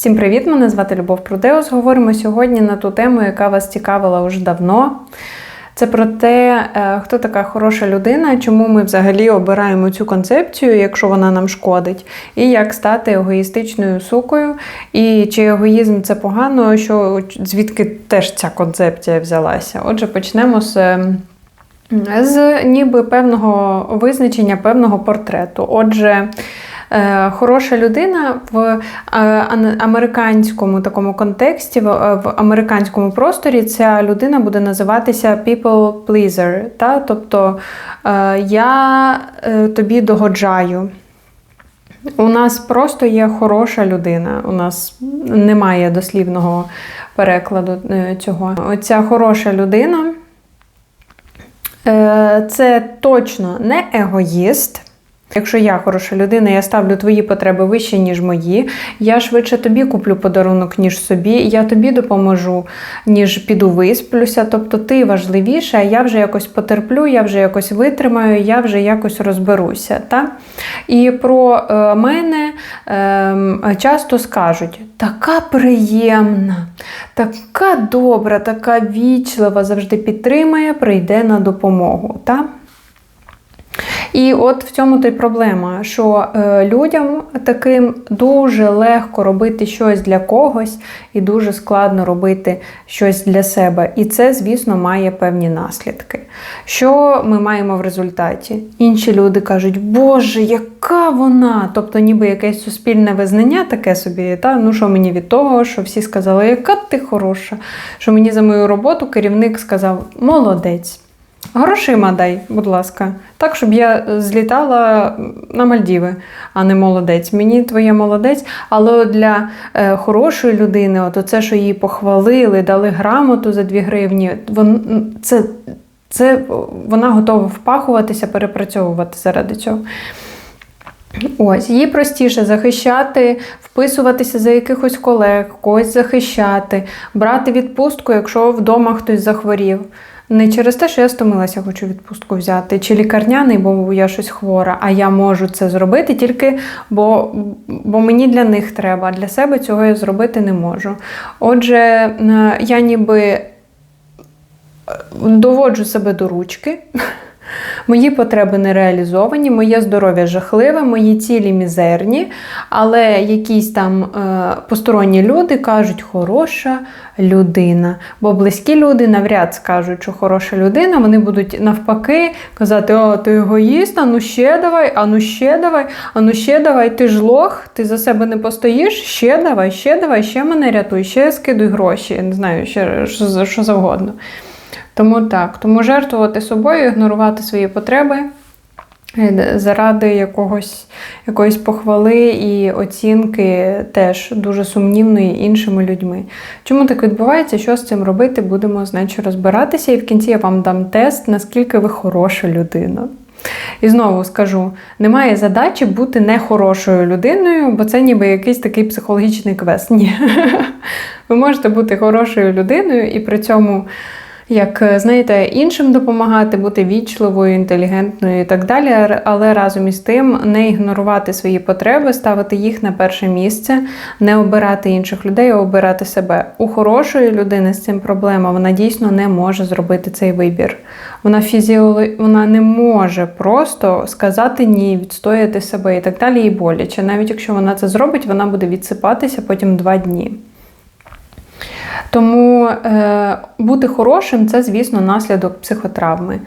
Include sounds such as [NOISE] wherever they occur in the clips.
Всім привіт! Мене звати Любов Прудеус. Говоримо сьогодні на ту тему, яка вас цікавила вже давно. Це про те, е, хто така хороша людина, чому ми взагалі обираємо цю концепцію, якщо вона нам шкодить, і як стати егоїстичною сукою. І чи егоїзм це погано, що звідки теж ця концепція взялася. Отже, почнемо з. З ніби певного визначення, певного портрету. Отже, хороша людина в е, американському такому контексті, в, е, американському просторі ця людина буде називатися people pleaser. Та? Тобто е, я е, тобі догоджаю. У нас просто є хороша людина. У нас немає дослівного перекладу е, цього. Оця хороша людина. Е, Це точно не егоїст. Якщо я хороша людина, я ставлю твої потреби вище, ніж мої. Я швидше тобі куплю подарунок, ніж собі. Я тобі допоможу, ніж піду висплюся. Тобто ти важливіша, а я вже якось потерплю, я вже якось витримаю, я вже якось розберуся. Та? І про е, мене е, часто скажуть: така приємна, така добра, така вічлива, завжди підтримає, прийде на допомогу. Та? І от в цьому то й проблема, що е, людям таким дуже легко робити щось для когось, і дуже складно робити щось для себе. І це, звісно, має певні наслідки. Що ми маємо в результаті? Інші люди кажуть, Боже, яка вона! Тобто, ніби якесь суспільне визнання таке собі, та ну що мені від того, що всі сказали, яка ти хороша, що мені за мою роботу керівник сказав молодець. Грошима дай, будь ласка, так, щоб я злітала на Мальдіви, а не молодець. Мені твоє молодець, але для е, хорошої людини, от це, що її похвалили, дали грамоту за 2 гривні, вон, це, це вона готова впахуватися, перепрацьовувати заради цього. Ось, їй простіше захищати, вписуватися за якихось колег, когось захищати, брати відпустку, якщо вдома хтось захворів. Не через те, що я стомилася, хочу відпустку взяти, чи лікарняний, бо я щось хвора, а я можу це зробити тільки, бо, бо мені для них треба, а для себе цього я зробити не можу. Отже, е, я ніби доводжу себе до ручки. Мої потреби не реалізовані, моє здоров'я жахливе, мої цілі мізерні, але якісь там е, посторонні люди кажуть, хороша людина. Бо близькі люди навряд скажуть, що хороша людина, вони будуть навпаки казати: О, ти егоїст, а ну ще давай, а ну ще давай, а ну ще давай, ти ж лох, ти за себе не постоїш, ще давай, ще давай, ще мене рятуй, ще скидуй гроші, я не знаю, ще що, що завгодно. Тому так, тому жертвувати собою, ігнорувати свої потреби е, заради якогось, якоїсь похвали і оцінки теж дуже сумнівної іншими людьми. Чому так відбувається? Що з цим робити? Будемо значить, розбиратися, і в кінці я вам дам тест, наскільки ви хороша людина. І знову скажу: немає задачі бути нехорошою людиною, бо це ніби якийсь такий психологічний квест. Ні. [LAUGHS] Ви можете бути хорошою людиною і при цьому як знаєте, іншим допомагати, бути вічливою, інтелігентною і так далі, але разом із тим не ігнорувати свої потреби, ставити їх на перше місце, не обирати інших людей, а обирати себе. У хорошої людини з цим проблема. Вона дійсно не може зробити цей вибір. Вона фізіоло... вона не може просто сказати ні, відстояти себе і так далі, і боляче. Навіть якщо вона це зробить, вона буде відсипатися потім два дні. Тому е, бути хорошим це, звісно, наслідок психотравми.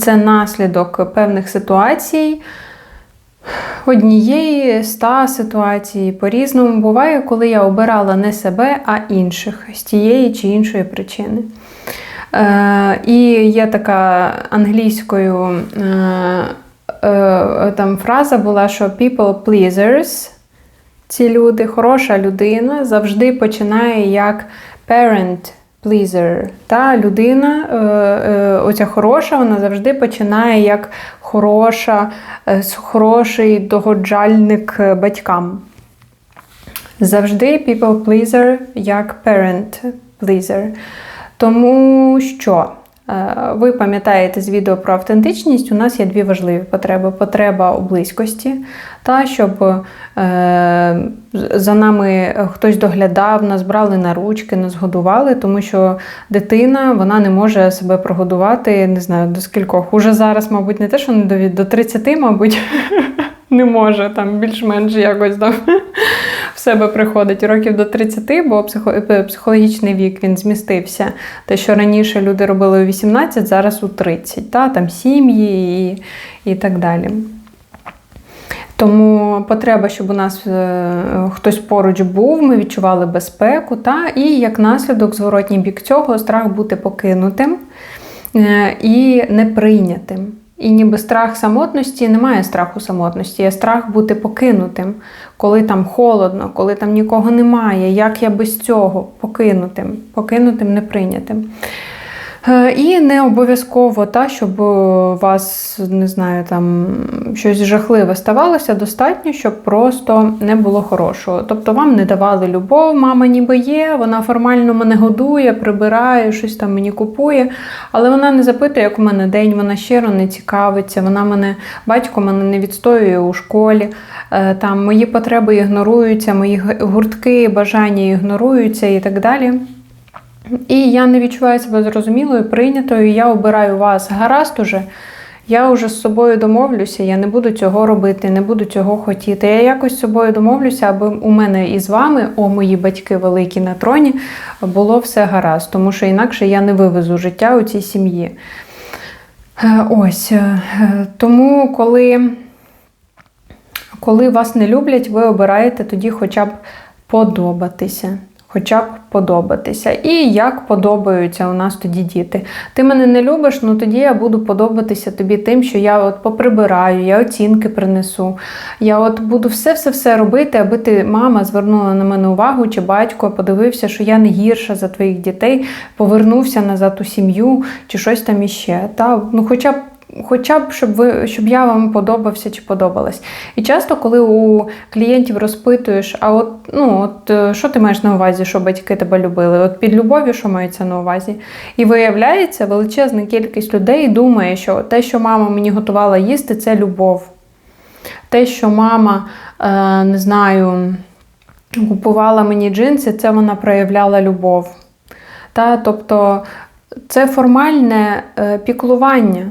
Це наслідок певних ситуацій, однієї ста ситуацій. По-різному буває, коли я обирала не себе, а інших з тієї чи іншої причини. Е, І є така англійською е, е, там фраза була, що people pleasers, ці люди, хороша людина, завжди починає як parent pleaser. Та людина, е, е, оця хороша, вона завжди починає як хороша, е, хороший догоджальник батькам. Завжди people pleaser як parent pleaser. Тому що ви пам'ятаєте з відео про автентичність, у нас є дві важливі потреби: потреба у близькості, та щоб е, за нами хтось доглядав, нас брали на ручки, нас годували, тому що дитина вона не може себе прогодувати, не знаю, до скількох. Уже зараз, мабуть, не те, що не до, до 30, мабуть. [LAUGHS] Не може там більш-менш якось там себе приходить років до 30, бо психологічний вік він змістився. Те, що раніше люди робили у 18, зараз у 30, та, там сім'ї і, і так далі. Тому потреба, щоб у нас е, хтось поруч був, ми відчували безпеку, та, і як наслідок, зворотній бік цього, страх бути покинутим е, і неприйнятим. І ніби страх самотності немає страху самотності, є страх бути покинутим, коли там холодно, коли там нікого немає. Як я без цього покинутим, покинутим, неприйнятим. Е, і не обов'язково та, щоб у вас не знаю, там щось жахливе ставалося, достатньо, щоб просто не було хорошого. Тобто вам не давали любов, мама ніби є, вона формально мене годує, прибирає, щось там мені купує, але вона не запитує, як у мене день, вона щиро не цікавиться, вона мене, батько мене не відстоює у школі. Е, там Мої потреби ігноруються, мої гуртки, бажання ігноруються і так далі. І я не відчуваю себе зрозумілою, прийнятою. Я обираю вас. Гаразд уже. Я вже з собою домовлюся, я не буду цього робити, не буду цього хотіти. Я якось з собою домовлюся, аби у мене і з вами, о мої батьки великі на троні, було все гаразд, тому що інакше я не вивезу життя у цій сім'ї. Е, ось. Е, тому, коли, коли вас не люблять, ви обираєте тоді хоча б подобатися хоча б подобатися. І як подобаються у нас тоді діти. Ти мене не любиш, ну тоді я буду подобатися тобі тим, що я от поприбираю, я оцінки принесу. Я от буду все-все-все робити, аби ти, мама, звернула на мене увагу, чи батько подивився, що я не гірша за твоїх дітей, повернувся назад у сім'ю, чи щось там іще. Та, ну Хоча б Хоча б щоб ви щоб я вам подобався чи подобалась. І часто, коли у клієнтів розпитуєш, а от ну от е, що ти маєш на увазі, що батьки тебе любили? От під любов'ю, що мається на увазі? І виявляється, величезна кількість людей думає, що те, що мама мені готувала їсти, це любов. Те, що мама, е, не знаю, купувала мені джинси, це вона проявляла любов. Та, Тобто це формальне е, піклування.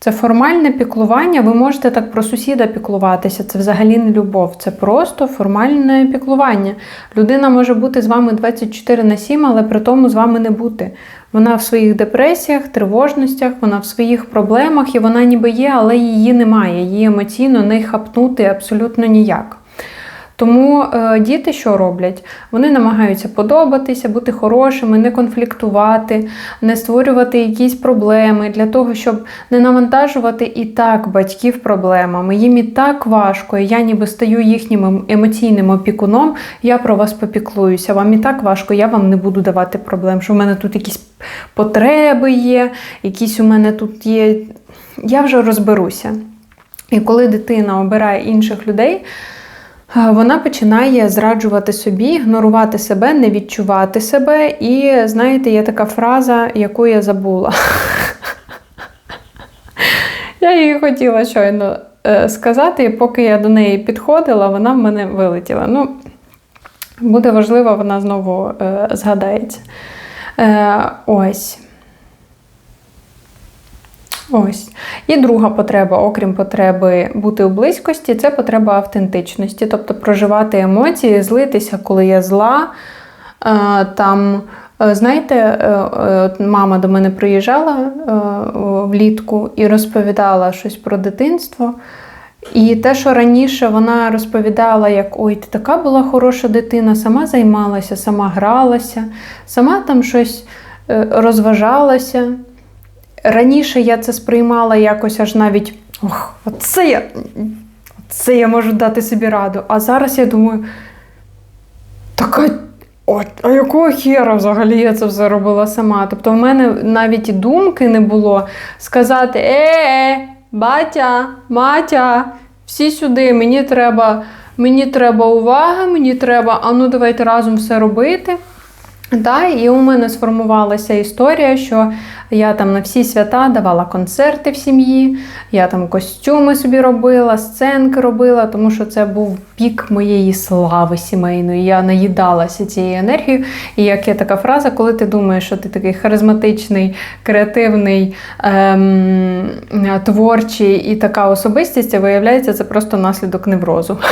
Це формальне піклування, ви можете так про сусіда піклуватися. Це взагалі не любов, це просто формальне піклування. Людина може бути з вами 24 на 7, але при тому з вами не бути. Вона в своїх депресіях, тривожностях, вона в своїх проблемах, і вона ніби є, але її немає. Її емоційно не хапнути абсолютно ніяк. Тому е, діти що роблять? Вони намагаються подобатися, бути хорошими, не конфліктувати, не створювати якісь проблеми для того, щоб не навантажувати і так батьків проблемами. Їм і так важко, і я ніби стаю їхнім емоційним опікуном, я про вас попіклуюся. Вам і так важко, я вам не буду давати проблем, що в мене тут якісь потреби є, якісь у мене тут є. Я вже розберуся. І коли дитина обирає інших людей, вона починає зраджувати собі, ігнорувати себе, не відчувати себе. І, знаєте, є така фраза, яку я забула. [LAUGHS] Я її хотіла щойно е, сказати, і поки я до неї підходила, вона в мене вилетіла. Ну, Буде важливо, вона знову е, згадається. Е, Ось. Ось. І друга потреба, окрім потреби бути у близькості, це потреба автентичності, тобто проживати емоції, злитися, коли я зла. Е, там, е, знаєте, е, мама до мене приїжджала влітку і розповідала щось про дитинство. І те, що раніше вона розповідала, як ой, ти така була хороша дитина, сама займалася, сама гралася, сама там щось розважалася. Раніше я це сприймала якось аж навіть ох, оце я це я можу дати собі раду. А зараз я думаю, така. От, а якого хера взагалі я це все робила сама? Тобто в мене навіть і думки не було сказати: е, батя, матя, всі сюди, мені треба мені треба увага, мені треба, а ну давайте разом все робити. Та, і у мене сформувалася історія, що я там на всі свята давала концерти в сім'ї, я там костюми собі робила, сценки робила, тому що це був пік моєї слави сімейної. Я наїдалася цією енергією. І як є така фраза, коли ти думаєш, що ти такий харизматичний, креативний, ем, творчий і така особистість, а виявляється, це просто наслідок неврозу. [LAUGHS]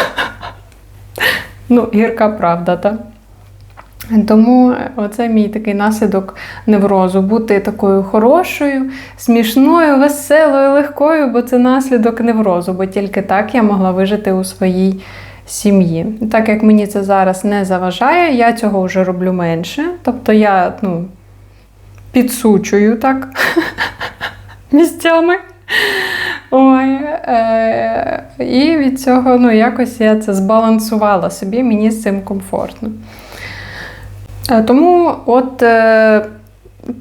Ну, гірка правда, так? Тому оце мій такий наслідок неврозу. Бути такою хорошою, смішною, веселою, легкою, бо це наслідок неврозу, бо тільки так я могла вижити у своїй сім'ї. Так як мені це зараз не заважає, я цього вже роблю менше. Тобто я ну, підсучую так [LAUGHS] місцями. Ой, е- І від цього ну, якось я це збалансувала собі, мені з цим комфортно. Е, тому от е,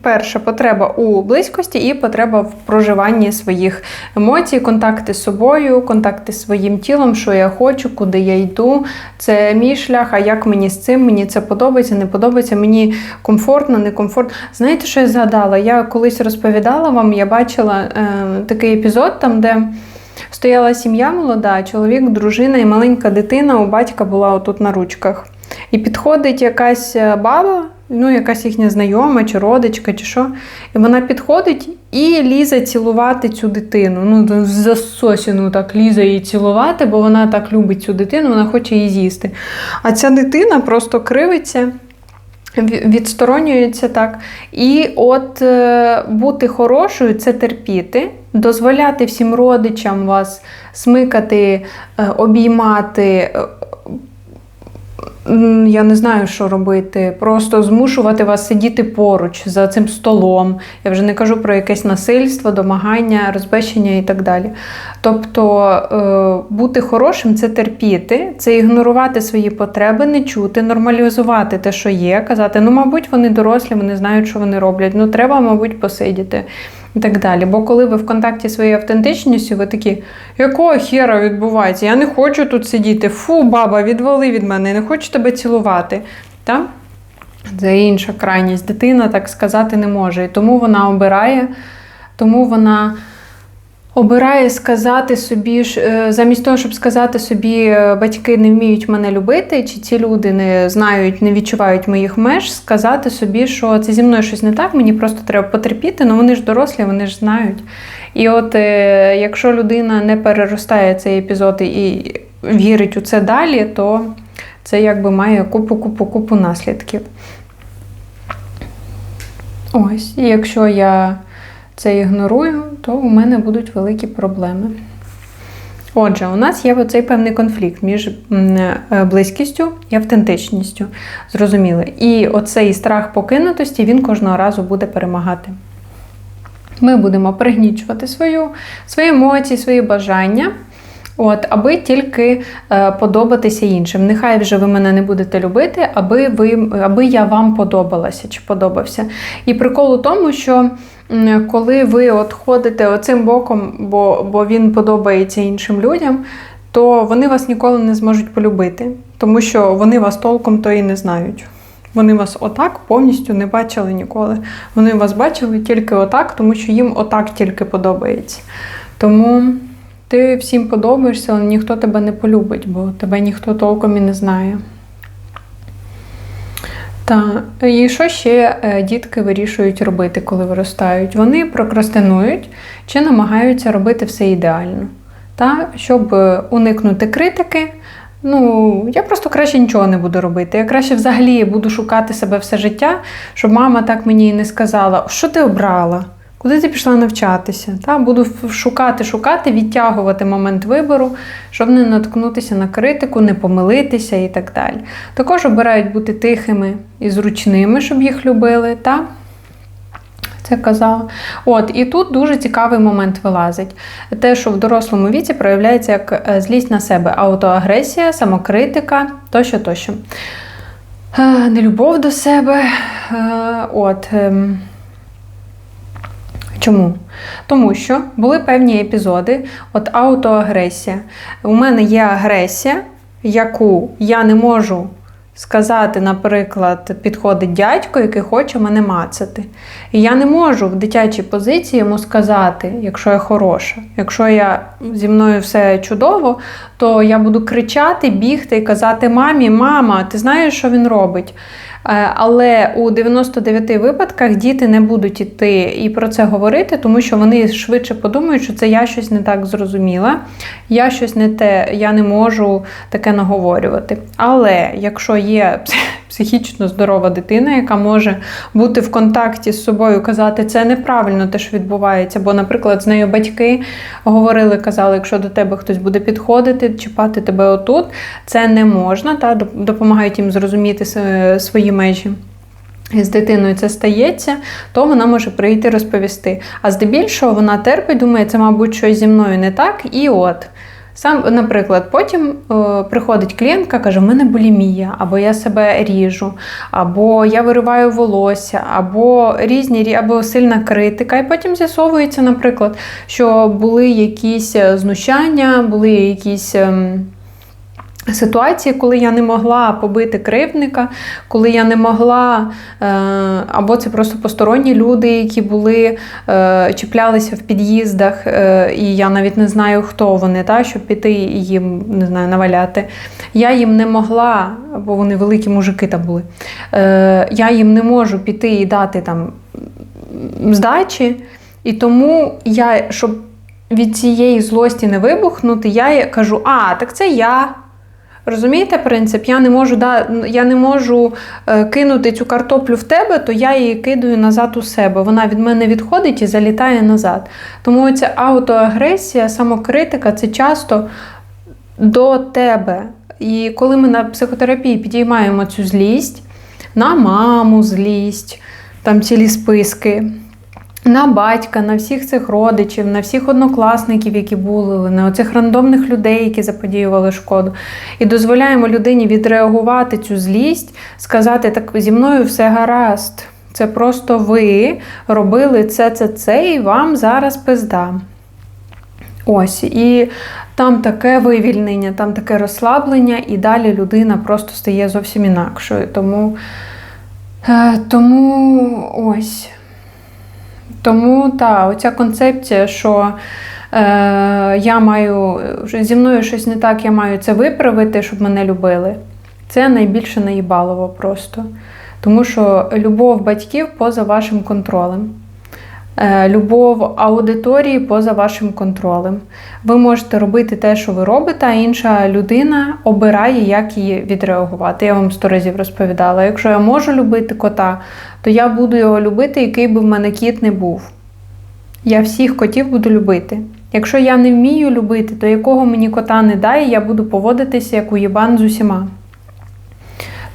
перша потреба у близькості і потреба в проживанні своїх емоцій, контакти з собою, контакти з своїм тілом, що я хочу, куди я йду. Це мій шлях, а як мені з цим, мені це подобається, не подобається, мені комфортно, некомфортно. Знаєте, що я згадала? Я колись розповідала вам, я бачила е, такий епізод, там, де. Стояла сім'я молода, чоловік, дружина і маленька дитина у батька була отут на ручках. І підходить якась е, баба, ну, якась їхня знайома чи родичка, чи що. І вона підходить і лізе цілувати цю дитину. Ну, засосіну так лізе її цілувати, бо вона так любить цю дитину, вона хоче її з'їсти. А ця дитина просто кривиться. Відсторонюється так. І от е, бути хорошою це терпіти, дозволяти всім родичам вас смикати, е, обіймати, я не знаю, що робити. Просто змушувати вас сидіти поруч за цим столом. Я вже не кажу про якесь насильство, домагання, розбещення і так далі. Тобто е, бути хорошим це терпіти, це ігнорувати свої потреби, не чути, нормалізувати те, що є, казати, ну, мабуть, вони дорослі, вони знають, що вони роблять. Ну, треба, мабуть, посидіти і так далі. Бо коли ви в контакті своєю автентичністю, ви такі, якого хера відбувається? Я не хочу тут сидіти. Фу, баба, відвали від мене, не хочу тебе цілувати. Так? Це інша крайність. Дитина так сказати не може. І тому вона обирає, тому вона обирає сказати собі, е, замість того, щоб сказати собі, е, батьки не вміють мене любити, чи ці люди не знають, не відчувають моїх меж, сказати собі, що це зі мною щось не так, мені просто треба потерпіти, але вони ж дорослі, вони ж знають. І от е, якщо людина не переростає цей епізод і вірить у це далі, то це якби має купу-купу-купу наслідків. Ось, якщо я це ігнорую, то у мене будуть великі проблеми. Отже, у нас є оцей певний конфлікт між е, близькістю і автентичністю. Зрозуміло. І оцей страх покинутості він кожного разу буде перемагати. Ми будемо пригнічувати свою, свої емоції, свої бажання. От, аби тільки е, подобатися іншим. Нехай вже ви мене не будете любити, аби ви, аби я вам подобалася чи подобався. І прикол у тому, що коли ви от ходите оцим боком, бо, бо він подобається іншим людям, то вони вас ніколи не зможуть полюбити, тому що вони вас толком то і не знають. Вони вас отак повністю не бачили ніколи. Вони вас бачили тільки отак, тому що їм отак тільки подобається. Тому. Ти всім подобаєшся, але ніхто тебе не полюбить, бо тебе ніхто толком і не знає. Та, і що ще е, дітки вирішують робити, коли виростають? Вони прокрастинують чи намагаються робити все ідеально. Та, Щоб е, уникнути критики, ну, я просто краще нічого не буду робити. Я краще взагалі буду шукати себе все життя, щоб мама так мені і не сказала, що ти обрала? Куди ти пішла навчатися? Та? Буду шукати, шукати, відтягувати момент вибору, щоб не наткнутися на критику, не помилитися і так далі. Також обирають бути тихими і зручними, щоб їх любили. Та? Це казала. От, І тут дуже цікавий момент вилазить. Те, що в дорослому віці проявляється як е, злість на себе, аутоагресія, самокритика тощо, тощо. Е, нелюбов до себе. Е, от. Чому? Тому що були певні епізоди, от аутоагресія. У мене є агресія, яку я не можу Сказати, наприклад, підходить дядько, який хоче мене мацати. І я не можу в дитячій позиції йому сказати, якщо я хороша, якщо я зі мною все чудово, то я буду кричати, бігти і казати мамі, мама, ти знаєш, що він робить? Е, Але у 99 випадках діти не будуть іти і про це говорити, тому що вони швидше подумають, що це я щось не так зрозуміла, я щось не те, я не можу таке наговорювати. Але якщо є психічно здорова дитина, яка може бути в контакті з собою, казати, це неправильно те, що відбувається. Бо, наприклад, з нею батьки говорили, казали, якщо до тебе хтось буде підходити, чіпати тебе отут, це не можна, та допомагають їм зрозуміти свої межі. З дитиною це стається, то вона може прийти розповісти. А здебільшого вона терпить, думає, це, мабуть, щось зі мною не так, і от. Сам, наприклад, потім е, приходить клієнтка, каже: в мене булімія, або я себе ріжу, або я вириваю волосся, або різні, або сильна критика. І потім з'ясовується, наприклад, що були якісь е, знущання, були якісь. Е, Ситуації, коли я не могла побити кривдника, коли я не могла, е, або це просто посторонні люди, які були, е, чіплялися в під'їздах, е, і я навіть не знаю, хто вони, та, щоб піти і їм не знаю, наваляти. Я їм не могла, бо вони великі мужики там були. Я їм не можу піти і дати там здачі. І тому я, щоб від цієї злості не вибухнути, я кажу: а, так це я. Розумієте принцип? Я не можу да, я не можу е, кинути цю картоплю в тебе, то я її кидаю назад у себе. Вона від мене відходить і залітає назад. Тому ця аутоагресія, самокритика це часто до тебе. І коли ми на психотерапії підіймаємо цю злість, на маму злість, там цілі списки на батька, на всіх цих родичів, на всіх однокласників, які були, на оцих рандомних людей, які заподіювали шкоду. І дозволяємо людині відреагувати цю злість, сказати, так зі мною все гаразд. Це просто ви робили це, це, це, і вам зараз пизда. Ось, і там таке вивільнення, там таке розслаблення, і далі людина просто стає зовсім інакшою. Тому, е, тому ось. Тому та, оця концепція, що е, я маю зі мною щось не так, я маю це виправити, щоб мене любили. Це найбільше наїбалово просто. Тому що любов батьків поза вашим контролем. Е, любов аудиторії поза вашим контролем. Ви можете робити те, що ви робите, а інша людина обирає, як її відреагувати. Я вам сто разів розповідала. Якщо я можу любити кота, то я буду його любити, який би в мене кіт не був. Я всіх котів буду любити. Якщо я не вмію любити, то якого мені кота не дає, я буду поводитися як уєбан з усіма.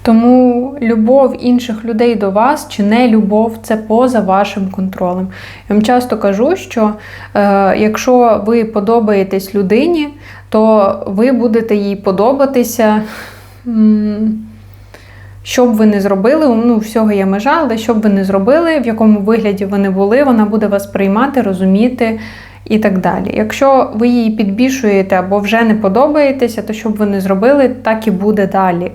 Тому любов інших людей до вас чи не любов це поза вашим контролем. Я вам часто кажу, що е, якщо ви подобаєтесь людині, то ви будете їй подобатися. Що б ви не зробили, ну, всього є межа, але що б ви не зробили, в якому вигляді ви не були, вона буде вас приймати, розуміти і так далі. Якщо ви її підбільшуєте або вже не подобаєтеся, то що б ви не зробили, так і буде далі.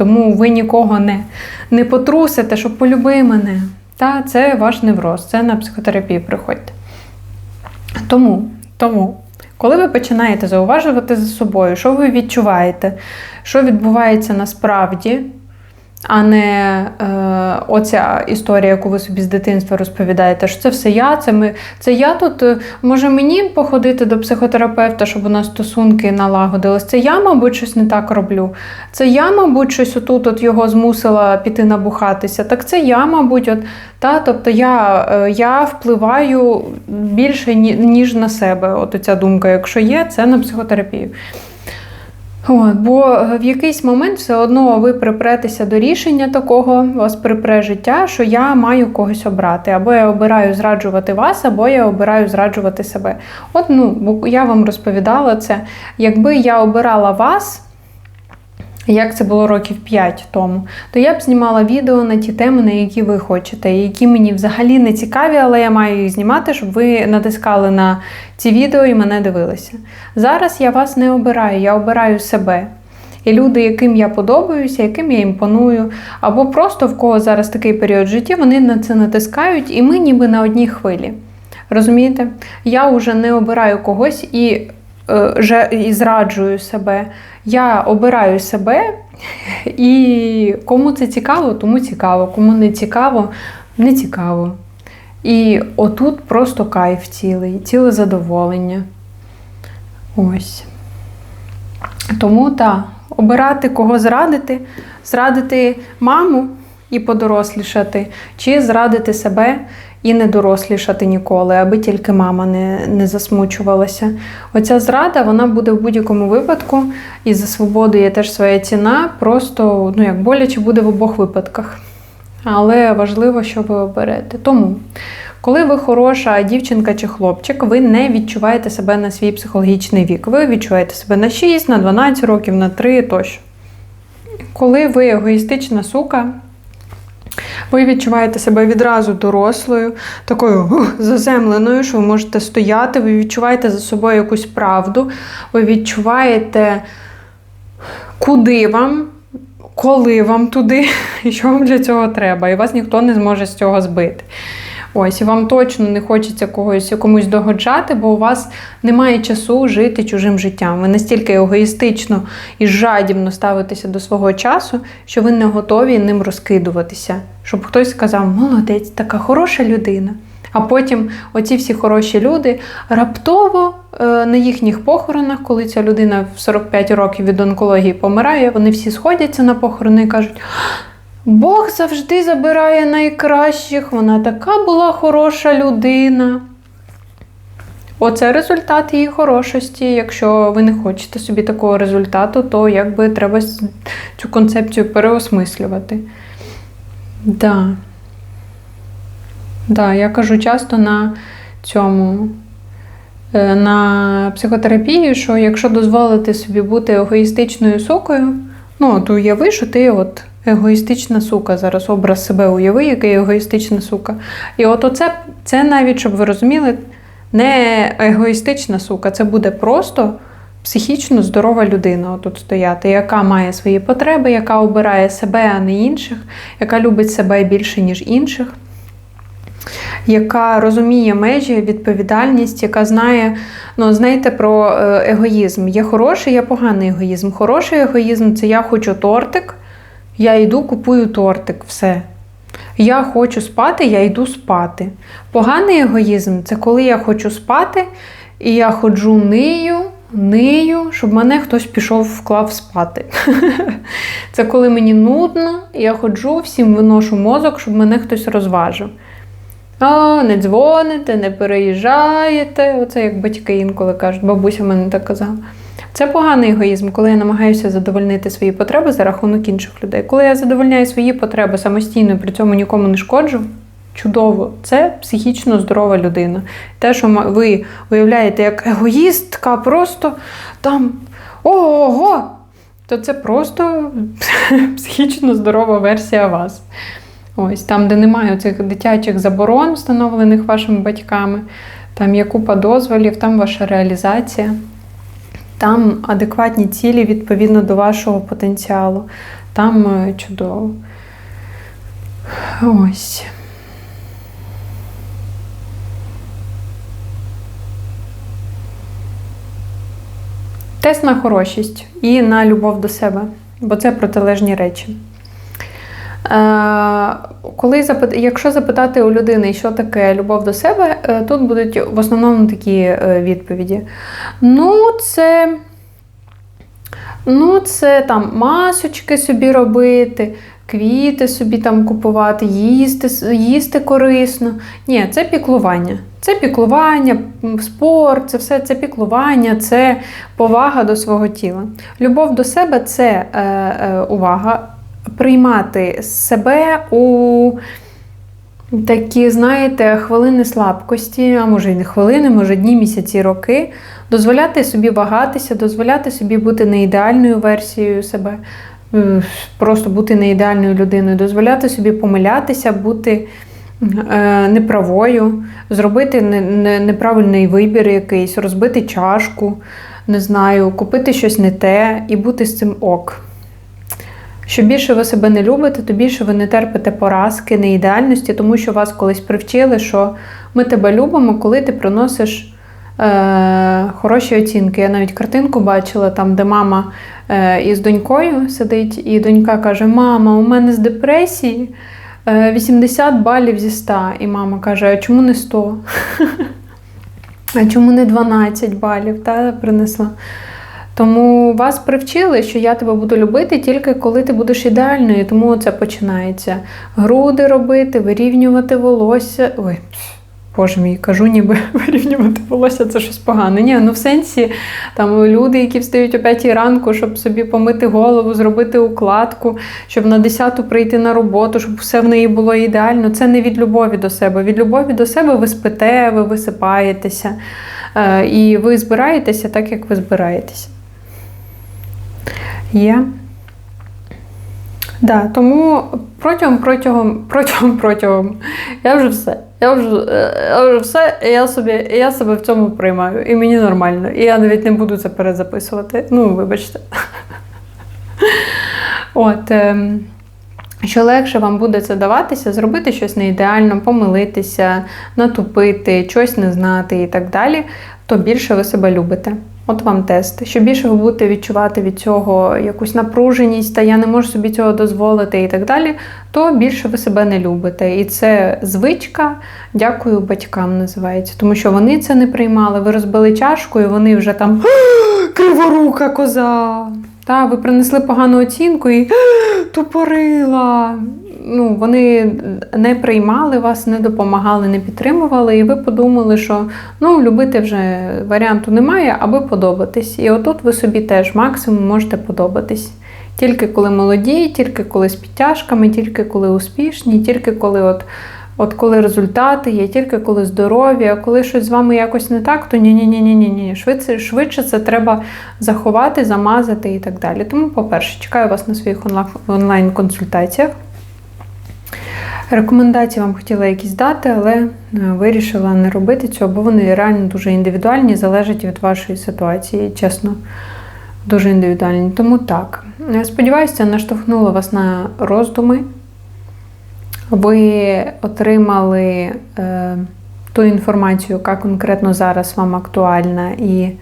Тому ви нікого не не потрусите, що полюби мене. Та це ваш невроз, це на психотерапію приходьте. Тому, тому, коли ви починаєте зауважувати за собою, що ви відчуваєте, що відбувається насправді а не е, оця історія, яку ви собі з дитинства розповідаєте, що це все я, це ми, це я тут. Е, може мені походити до психотерапевта, щоб у нас стосунки налагодились. Це я, мабуть, щось не так роблю. Це я, мабуть, щось отут от його змусила піти набухатися. Так це я, мабуть, от, та, тобто я е, я впливаю більше, ніж на себе. От ця думка, якщо є, це на психотерапію. От, Бо в якийсь момент все одно ви припретеся до рішення такого, вас припре життя, що я маю когось обрати. Або я обираю зраджувати вас, або я обираю зраджувати себе. От ну, я вам розповідала це. Якби я обирала вас як це було років 5 тому, то я б знімала відео на ті теми, на які ви хочете, які мені взагалі не цікаві, але я маю їх знімати, щоб ви натискали на ці відео і мене дивилися. Зараз я вас не обираю, я обираю себе. І люди, яким я подобаюся, яким я імпоную, або просто в кого зараз такий період в житті, вони на це натискають, і ми ніби на одній хвилі. Розумієте? Я вже не обираю когось і, і зраджую себе. Я обираю себе, і кому це цікаво, тому цікаво, кому не цікаво, не цікаво. І отут просто кайф цілий, ціле задоволення. Ось. Тому так, обирати кого зрадити, зрадити маму і подорослішати, чи зрадити себе і не дорослішати ніколи, аби тільки мама не, не засмучувалася. Оця зрада, вона буде в будь-якому випадку, і за свободу є теж своя ціна, просто ну, як боляче буде в обох випадках. Але важливо, що ви оберете. Тому, коли ви хороша дівчинка чи хлопчик, ви не відчуваєте себе на свій психологічний вік. Ви відчуваєте себе на 6, на 12 років, на 3 тощо. Коли ви егоїстична сука, ви відчуваєте себе відразу дорослою, такою заземленою, що ви можете стояти, ви відчуваєте за собою якусь правду, ви відчуваєте, куди вам, коли вам туди, [LAUGHS] і що вам для цього треба, і вас ніхто не зможе з цього збити. Ось, і вам точно не хочеться когось комусь догоджати, бо у вас немає часу жити чужим життям. Ви настільки егоїстично і жадібно ставитеся до свого часу, що ви не готові ним розкидуватися. Щоб хтось сказав, молодець, така хороша людина. А потім оці всі хороші люди раптово е, на їхніх похоронах, коли ця людина в 45 років від онкології помирає, вони всі сходяться на похорони і кажуть. Бог завжди забирає найкращих, вона така була хороша людина. Оце результат її хорошості. Якщо ви не хочете собі такого результату, то якби треба цю концепцію переосмислювати. Да. Да, я кажу часто на цьому. е, На психотерапії, що якщо дозволити собі бути егоїстичною сукою, ну, то уяви, що ти от егоїстична сука. Зараз образ себе уяви, який егоїстична сука. І от оце, це навіть, щоб ви розуміли, не егоїстична сука, це буде просто психічно здорова людина тут стояти, яка має свої потреби, яка обирає себе, а не інших, яка любить себе більше, ніж інших. Яка розуміє межі, відповідальність, яка знає, ну, знаєте, про е, егоїзм. Є хороший, є поганий егоїзм. Хороший егоїзм це я хочу тортик, я йду, купую тортик, все. Я хочу спати, я йду спати. Поганий егоїзм це коли я хочу спати, і я ходжу нию, нию, щоб мене хтось пішов вклав спати. [LAUGHS] Це коли мені нудно, я ходжу, всім виношу мозок, щоб мене хтось розважив. А, не дзвоните, не переїжджаєте. Оце як батьки інколи кажуть, бабуся мене так казала. Це поганий егоїзм, коли я намагаюся задовольнити свої потреби за рахунок інших людей. Коли я задовольняю свої потреби самостійно, при цьому нікому не шкоджу, чудово, це психічно здорова людина. Те, що ви уявляєте як егоїстка, просто там ого, то це просто [LAUGHS] психічно здорова версія вас. Ось там, де немає цих дитячих заборон, встановлених вашими батьками, там є купа дозволів, там ваша реалізація. Там адекватні цілі відповідно до вашого потенціалу. Там е, чудово. Ось. Тест на хорошість і на любов до себе, бо це протилежні речі. Е, коли запит... Якщо запитати у людини, що таке любов до себе, е, тут будуть в основному такі е, відповіді. Ну, це ну, це там масочки собі робити, квіти собі там купувати, їсти, їсти корисно. Ні, це піклування. Це піклування, спорт, це все це піклування, це повага до свого тіла. Любов до себе це е, е, увага приймати себе у такі, знаєте, хвилини слабкості, а може й не хвилини, може дні, місяці, роки, дозволяти собі вагатися, дозволяти собі бути не ідеальною версією себе, просто бути не ідеальною людиною, дозволяти собі помилятися, бути. Е, неправою, зробити неправильний вибір якийсь, розбити чашку, не знаю, купити щось не те і бути з цим ок. Що більше ви себе не любите, то більше ви не терпите поразки, неідеальності, тому що вас колись привчили, що ми тебе любимо, коли ти приносиш е, хороші оцінки. Я навіть картинку бачила, там, де мама е, із донькою сидить, і донька каже: Мама, у мене з депресії е, 80 балів зі 100. І мама каже: А чому не 100? [LAUGHS] А чому не 12 балів? Та принесла. Тому вас привчили, що я тебе буду любити тільки коли ти будеш ідеальною, тому це починається. Груди робити, вирівнювати волосся. Ой, боже мій, кажу, ніби [LAUGHS] вирівнювати волосся це щось погане. Ні, ну в сенсі там люди, які встають о 5 ранку, щоб собі помити голову, зробити укладку, щоб на 10 прийти на роботу, щоб все в неї було ідеально. Це не від любові до себе. Від любові до себе ви спите, ви висипаєтеся. Е, І ви збираєтеся так, як ви збираєтеся. Є. Да, тому протягом, протягом, протягом, протягом. Я вже все. Я вже, е, я вже все, і я, собі, я себе в цьому приймаю. І мені нормально. І я навіть не буду це перезаписувати. Ну, вибачте. [LAUGHS] От. ем, Що легше вам буде це даватися, зробити щось не ідеально, помилитися, натупити, щось не знати і так далі, то більше ви себе любите. От вам тест. Що більше ви будете відчувати від цього якусь напруженість, та я не можу собі цього дозволити і так далі, то більше ви себе не любите. І це звичка, дякую батькам називається. Тому що вони це не приймали. Ви розбили чашку, і вони вже там криворука коза. Та, ви принесли погану оцінку і тупорила. Ну, вони не приймали вас, не допомагали, не підтримували, і ви подумали, що ну, любити вже варіанту немає, аби подобатись. І отут ви собі теж максимум можете подобатись. Тільки коли молоді, тільки коли з підтяжками, тільки коли успішні, тільки коли от, от коли результати є, тільки коли здорові, а коли щось з вами якось не так, то ні-ні-ні-ні-ні. Швидше, швидше це треба заховати, замазати і так далі. Тому, по-перше, чекаю вас на своїх онлайн-консультаціях. Рекомендації вам хотіла якісь дати, але е, вирішила не робити цього, бо вони реально дуже індивідуальні, залежать від вашої ситуації, чесно, дуже індивідуальні. Тому так. Сподіваюся, це наштовхнуло вас на роздуми. Ви отримали е, ту інформацію, яка конкретно зараз вам актуальна, і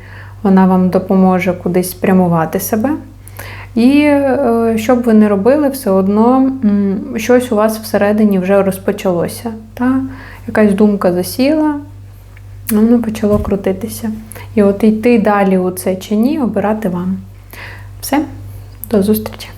вона вам допоможе кудись спрямувати себе. І е, що б ви не робили, все одно щось у вас всередині вже розпочалося. Та? Якась думка засіла, воно почало крутитися. І от йти далі у це чи ні, обирати вам. Все, до зустрічі!